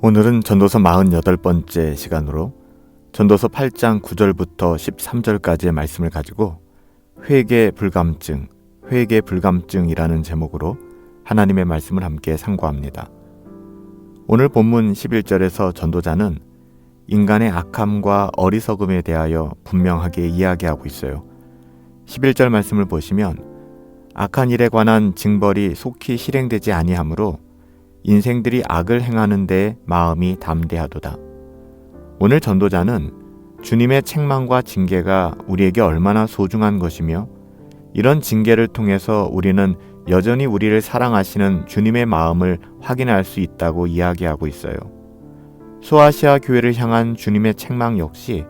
오늘은 전도서 48번째 시간으로 전도서 8장 9절부터 13절까지의 말씀을 가지고 회개 불감증, 회개 불감증이라는 제목으로 하나님의 말씀을 함께 상고합니다. 오늘 본문 11절에서 전도자는 인간의 악함과 어리석음에 대하여 분명하게 이야기하고 있어요. 11절 말씀을 보시면 악한 일에 관한 징벌이 속히 실행되지 아니하므로 인생들이 악을 행하는 데 마음이 담대하도다. 오늘 전도자는 주님의 책망과 징계가 우리에게 얼마나 소중한 것이며 이런 징계를 통해서 우리는 여전히 우리를 사랑하시는 주님의 마음을 확인할 수 있다고 이야기하고 있어요. 소아시아 교회를 향한 주님의 책망 역시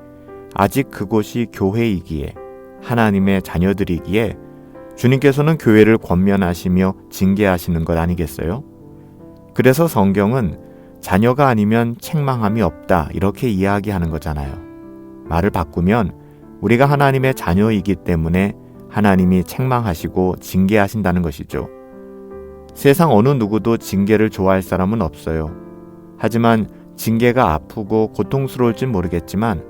아직 그곳이 교회이기에 하나님의 자녀들이기에 주님께서는 교회를 권면하시며 징계하시는 것 아니겠어요? 그래서 성경은 자녀가 아니면 책망함이 없다 이렇게 이야기하는 거잖아요. 말을 바꾸면 우리가 하나님의 자녀이기 때문에 하나님이 책망하시고 징계하신다는 것이죠. 세상 어느 누구도 징계를 좋아할 사람은 없어요. 하지만 징계가 아프고 고통스러울진 모르겠지만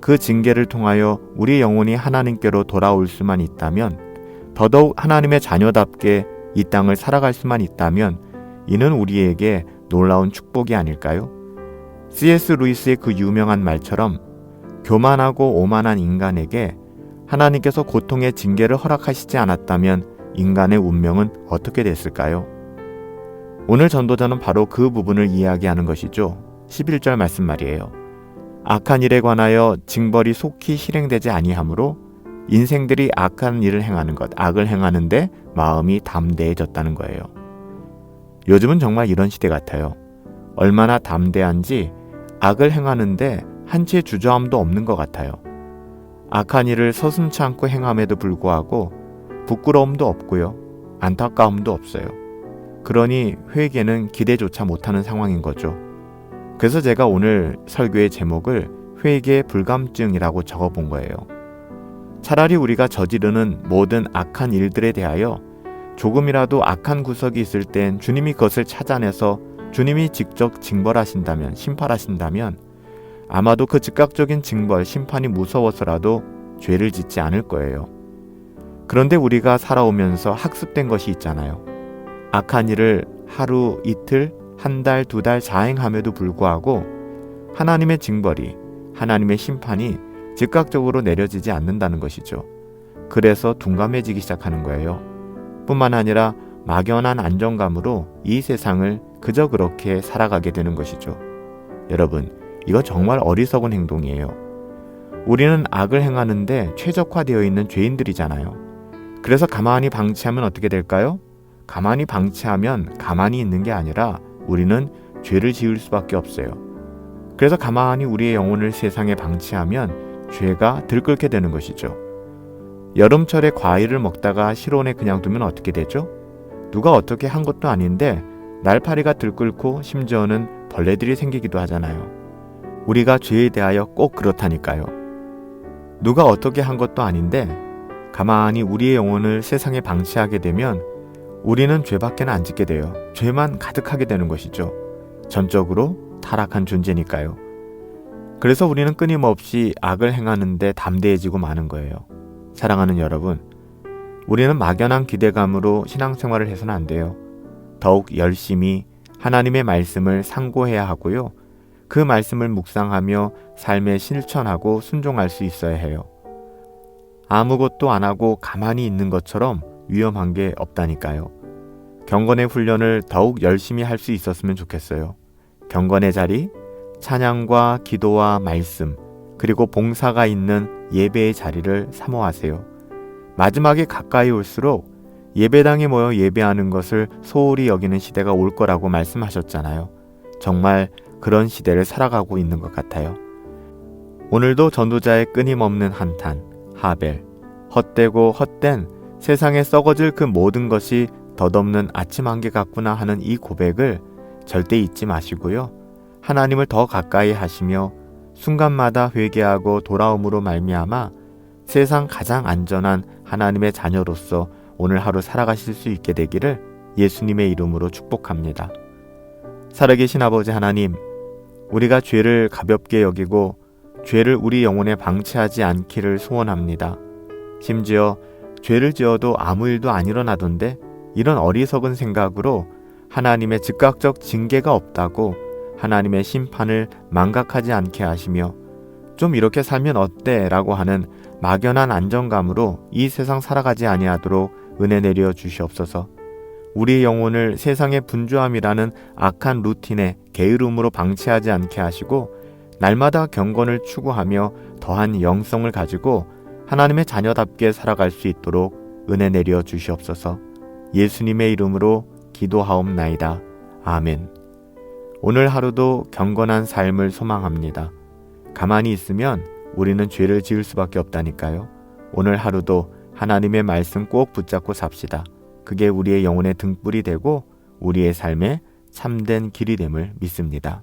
그 징계를 통하여 우리 영혼이 하나님께로 돌아올 수만 있다면 더더욱 하나님의 자녀답게 이 땅을 살아갈 수만 있다면 이는 우리에게 놀라운 축복이 아닐까요? C.S. 루이스의 그 유명한 말처럼 교만하고 오만한 인간에게 하나님께서 고통의 징계를 허락하시지 않았다면 인간의 운명은 어떻게 됐을까요? 오늘 전도자는 바로 그 부분을 이야기하는 것이죠. 11절 말씀 말이에요. 악한 일에 관하여 징벌이 속히 실행되지 아니하므로 인생들이 악한 일을 행하는 것, 악을 행하는데 마음이 담대해졌다는 거예요. 요즘은 정말 이런 시대 같아요. 얼마나 담대한지 악을 행하는데 한치의 주저함도 없는 것 같아요. 악한 일을 서슴치 않고 행함에도 불구하고 부끄러움도 없고요. 안타까움도 없어요. 그러니 회개는 기대조차 못하는 상황인 거죠. 그래서 제가 오늘 설교의 제목을 회개 불감증이라고 적어 본 거예요. 차라리 우리가 저지르는 모든 악한 일들에 대하여 조금이라도 악한 구석이 있을 땐 주님이 그것을 찾아내서 주님이 직접 징벌하신다면, 심판하신다면 아마도 그 즉각적인 징벌, 심판이 무서워서라도 죄를 짓지 않을 거예요. 그런데 우리가 살아오면서 학습된 것이 있잖아요. 악한 일을 하루, 이틀, 한 달, 두 달 자행함에도 불구하고 하나님의 징벌이, 하나님의 심판이 즉각적으로 내려지지 않는다는 것이죠. 그래서 둔감해지기 시작하는 거예요. 뿐만 아니라 막연한 안정감으로 이 세상을 그저 그렇게 살아가게 되는 것이죠. 여러분, 이거 정말 어리석은 행동이에요. 우리는 악을 행하는데 최적화되어 있는 죄인들이잖아요. 그래서 가만히 방치하면 어떻게 될까요? 가만히 방치하면 가만히 있는 게 아니라 우리는 죄를 지을 수밖에 없어요. 그래서 가만히 우리의 영혼을 세상에 방치하면 죄가 들끓게 되는 것이죠. 여름철에 과일을 먹다가 실온에 그냥 두면 어떻게 되죠? 누가 어떻게 한 것도 아닌데 날파리가 들끓고 심지어는 벌레들이 생기기도 하잖아요. 우리가 죄에 대하여 꼭 그렇다니까요. 누가 어떻게 한 것도 아닌데 가만히 우리의 영혼을 세상에 방치하게 되면 우리는 죄밖에는 안 짓게 돼요. 죄만 가득하게 되는 것이죠. 전적으로 타락한 존재니까요. 그래서 우리는 끊임없이 악을 행하는데 담대해지고 마는 거예요. 사랑하는 여러분, 우리는 막연한 기대감으로 신앙생활을 해서는 안 돼요. 더욱 열심히 하나님의 말씀을 상고해야 하고요. 그 말씀을 묵상하며 삶에 실천하고 순종할 수 있어야 해요. 아무것도 안 하고 가만히 있는 것처럼 위험한 게 없다니까요. 경건의 훈련을 더욱 열심히 할 수 있었으면 좋겠어요. 경건의 자리, 찬양과 기도와 말씀, 그리고 봉사가 있는 예배의 자리를 사모하세요. 마지막에 가까이 올수록 예배당에 모여 예배하는 것을 소홀히 여기는 시대가 올 거라고 말씀하셨잖아요. 정말 그런 시대를 살아가고 있는 것 같아요. 오늘도 전도자의 끊임없는 한탄, 하벨, 헛되고 헛된 세상에 썩어질 그 모든 것이 덧없는 아침 한개 같구나 하는 이 고백을 절대 잊지 마시고요. 하나님을 더 가까이 하시며 순간마다 회개하고 돌아옴으로 말미암아 세상 가장 안전한 하나님의 자녀로서 오늘 하루 살아가실 수 있게 되기를 예수님의 이름으로 축복합니다. 살아계신 아버지 하나님, 우리가 죄를 가볍게 여기고 죄를 우리 영혼에 방치하지 않기를 소원합니다. 심지어 죄를 지어도 아무 일도 안 일어나던데 이런 어리석은 생각으로 하나님의 즉각적 징계가 없다고 하나님의 심판을 망각하지 않게 하시며 좀 이렇게 살면 어때? 라고 하는 막연한 안정감으로 이 세상 살아가지 아니하도록 은혜 내려 주시옵소서. 우리 영혼을 세상의 분주함이라는 악한 루틴에 게으름으로 방치하지 않게 하시고 날마다 경건을 추구하며 더한 영성을 가지고 하나님의 자녀답게 살아갈 수 있도록 은혜 내려 주시옵소서. 예수님의 이름으로 기도하옵나이다. 아멘. 오늘 하루도 경건한 삶을 소망합니다. 가만히 있으면 우리는 죄를 지을 수밖에 없다니까요. 오늘 하루도 하나님의 말씀 꼭 붙잡고 삽시다. 그게 우리의 영혼의 등불이 되고 우리의 삶의 참된 길이 됨을 믿습니다.